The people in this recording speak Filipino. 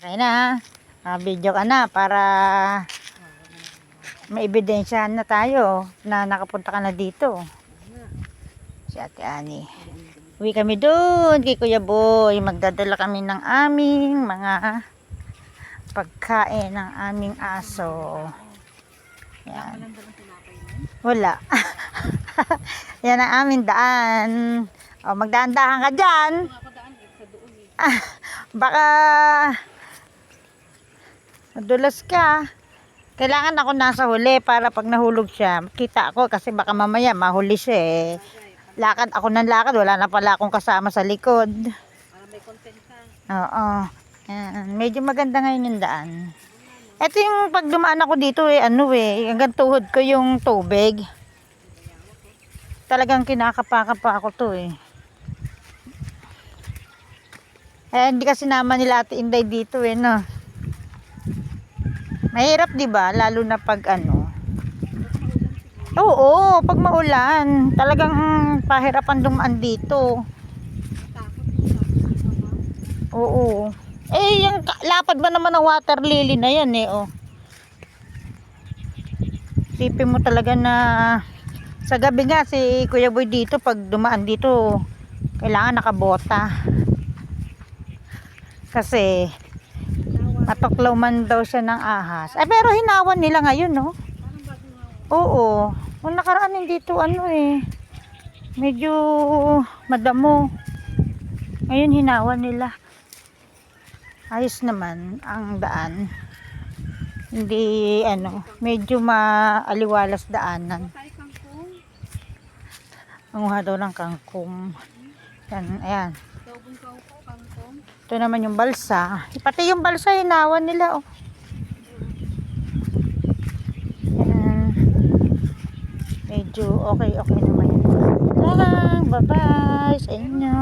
Okay na. Ah, video ka na para may ebidensyahan na tayo na nakapunta ka na dito. Si Ate Ani. Uwi kami doon kay Kuya Boy. Magdadala kami ng aming mga pagkain ng aming aso. Yan. Wala. Yan ang aming daan. O, magdaan-dahan ka dyan. Ah, baka madulas ka. Kailangan ako nasa huli para pag nahulog siya, kita ako kasi baka mamaya mahuli siya eh. Lakad ako ng lakad, wala na pala akong kasama sa likod. Para may content ka. Oo. Yan. Medyo maganda ngayon yung daan. Ito yung pag dumaan ako dito eh, ano eh, hanggang tuhod ko yung tubig. Talagang kinakapa-kapa ako to eh. Eh, hindi kasi naman nila ate Inday dito eh, no? Mahirap, di ba? Lalo na pag ano. Oo, pag maulan, talagang pahirapan dumaan dito. Oo. Eh, yung lapad ba naman ng water lily na yan eh, oh. Sipin mo talaga na sa gabi nga si Kuya Boy dito pag dumaan dito kailangan nakabota. Kasi matuklaw man daw siya ng ahas. Eh pero hinawan nila ngayon, no? Oo. Kung nakaraan din dito ano eh medyo madamo. Ngayon hinawan nila ayos naman ang daan hindi ano medyo maaliwalas daanan manguha daw ng kangkong yan ayan. Ito naman yung balsa. Pati yung balsa hinawan nila oh. Yan medyo okay okay naman yan lang bye bye sa inyo